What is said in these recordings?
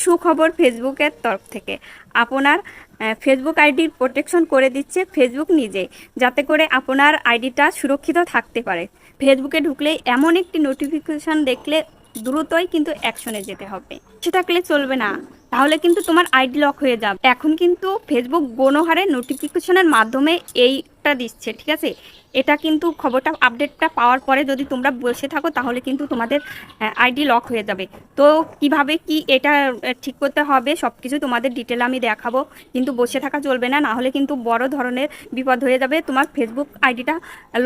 সুখবর ফেসবুকের তরফ থেকে। আপনার ফেসবুক আইডির প্রোটেকশন করে দিচ্ছে ফেসবুক নিজে যাতে করে আপনার আইডিটা সুরক্ষিত থাকতে পারে। ফেসবুকে ঢুকলেই এমন একটি নোটিফিকেশন দেখলে দ্রুতই কিন্তু অ্যাকশনে যেতে হবে। সে থাকলে চলবে না। তাহলে কিন্তু তোমার আইডি লক হয়ে যাবে। এখন কিন্তু ফেসবুক গণহারে নোটিফিকেশনের মাধ্যমে এইটা দিচ্ছে, ঠিক আছে? এটা কিন্তু খবরটা আপডেটটা পাওয়ার পরে যদি তোমরা বসে থাকো, তাহলে কিন্তু তোমাদের আইডি লক হয়ে যাবে। তো কীভাবে কি এটা ঠিক করতে হবে সব কিছু তোমাদের ডিটেল আমি দেখাবো। কিন্তু বসে থাকা চলবে না না হলে কিন্তু বড় ধরনের বিপদ হয়ে যাবে, তোমার ফেসবুক আইডিটা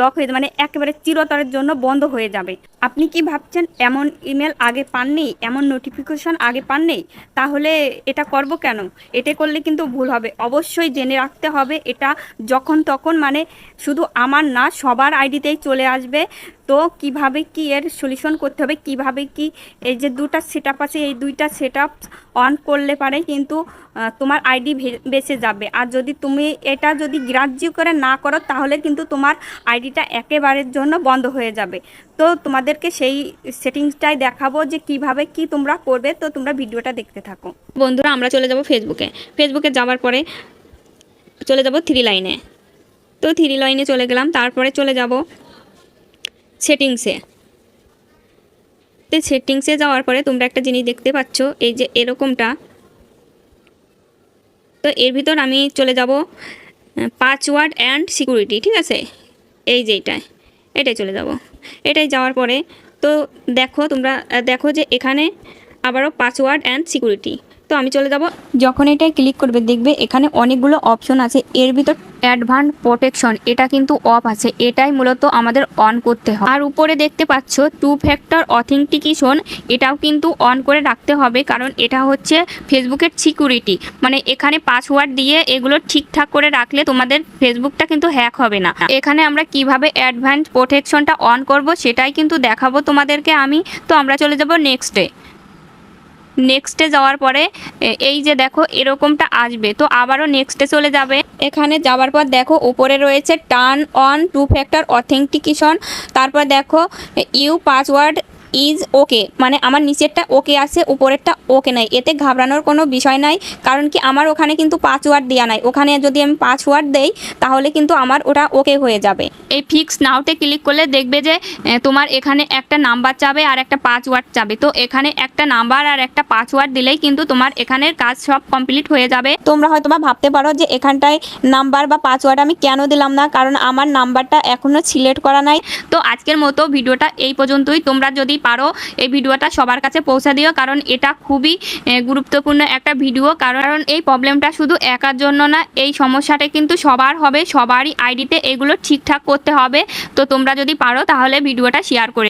লক হয়ে মানে একেবারে চিরতরের জন্য বন্ধ হয়ে যাবে। আপনি কি ভাবছেন, এমন ইমেল আগে পাননি, এমন নোটিফিকেশন আগে পাননি? তাহলে এটা করব কেন? এটা করলে কিন্তু ভুল হবে। অবশ্যই জেনে রাখতে হবে, এটা যখন তখন মানে শুধু আমার না, সবার আইডিতেই চলে আসবে। তো কীভাবে কি এর সলিউশন করতে হবে, কীভাবে কি এই যে দুটা সেট আছে, এই দুইটা সেট অন করলে পারে কিন্তু তোমার আইডি বেঁচে যাবে। আর যদি তুমি এটা যদি গ্রাহ্য করে না করো, তাহলে কিন্তু তোমার আইডিটা একেবারের জন্য বন্ধ হয়ে যাবে। তো তোমাদেরকে সেই সেটিংসটাই দেখাবো যে কীভাবে কি তোমরা করবে। তো তোমরা ভিডিওটা দেখতে থাকো। বন্ধুরা, আমরা চলে যাব ফেসবুকে ফেসবুকে যাওয়ার পরে চলে যাব থ্রি লাইনে তো থ্রি লাইনে চলে গেলাম, তারপরে চলে যাব সেটিংসে। তো সেটিংসে যাওয়ার পরে তোমরা একটা জিনিস দেখতে পাচ্ছ, এই যে এরকমটা। তো এর ভিতর আমি চলে যাব পাসওয়ার্ড অ্যান্ড সিকিউরিটি, ঠিক আছে? এই যে এটাই এটাই চলে যাব। এটাই যাওয়ার পরে তো দেখো তোমরা দেখো যে এখানে আবারও পাসওয়ার্ড অ্যান্ড সিকিউরিটি। তো আমি চলে যাব, যখন এটাই ক্লিক করবে দেখবে এখানে অনেকগুলো অপশন আছে, এর ভিতর অ্যাডভান্স প্রোটেকশন, এটা কিন্তু অফ আছে, এটাই মূলত আমাদের অন করতে হবে। আর উপরে দেখতে পাচ্ছ টু ফ্যাক্টর অথেন্টিকেশন এটাও কিন্তু অন করে রাখতে হবে, কারণ এটা হচ্ছে ফেসবুকের সিকিউরিটি মানে এখানে পাসওয়ার্ড দিয়ে এগুলো ঠিকঠাক করে রাখলে তোমাদের ফেসবুকটা কিন্তু হ্যাক হবে না। এখানে আমরা কীভাবে অ্যাডভান্স প্রোটেকশনটা অন করব, সেটাই কিন্তু দেখাবো তোমাদেরকে আমি। তো আমরা চলে যাব নেক্সটে নেক্সটে যাওয়ার পরে এই যে দেখো, এরকমটা আসবে। তো আবারও নেক্সটে চলে যাবে। এখানে যাওয়ার পর দেখো, উপরে রয়েছে turn on two factor authentication তারপর দেখো ইউ পাসওয়ার্ড ইজ ওকে মানে আমার নিচেরটা ওকে আছে উপরেরটা ওকে নাই। এতে ঘাবড়ানোর কোনো বিষয় নাই কারণ কি আমার ওখানে কিন্তু পাসওয়ার্ড দেওয়া নাই। ওখানে যদি আমি পাসওয়ার্ড দেই তাহলে কিন্তু আমার ওটা ওকে হয়ে যাবে। এই ফিক্স নাওতে ক্লিক করলে দেখবে যে তোমার এখানে একটা নাম্বার চাবে আর একটা পাসওয়ার্ড চাবে। তো এখানে একটা নাম্বার আর একটা পাসওয়ার্ড দিলেই কিন্তু তোমার এখানের কাজ সব কমপ্লিট হয়ে যাবে। তোমরা হয়তো বা ভাবতে পারো যে এখানটায় নাম্বার বা পাসওয়ার্ড আমি কেন দিলাম না কারণ আমার নাম্বারটা এখনও সিলেক্ট করা নাই। তো আজকের মতো ভিডিওটা এই পর্যন্তই। তোমরা যদি পারো এই ভিডিওটা সবার কাছে পৌঁছে দিও, কারণ এটা খুবই গুরুত্বপূর্ণ একটা ভিডিও, কারণ এই প্রবলেমটা শুধু একার জন্য না, এই সমস্যাটা কিন্তু সবার হবে, সবারই আইডিতে এগুলো ঠিকঠাক করতে হবে। তো তোমরা যদি পারো তাহলে ভিডিওটা শেয়ার করে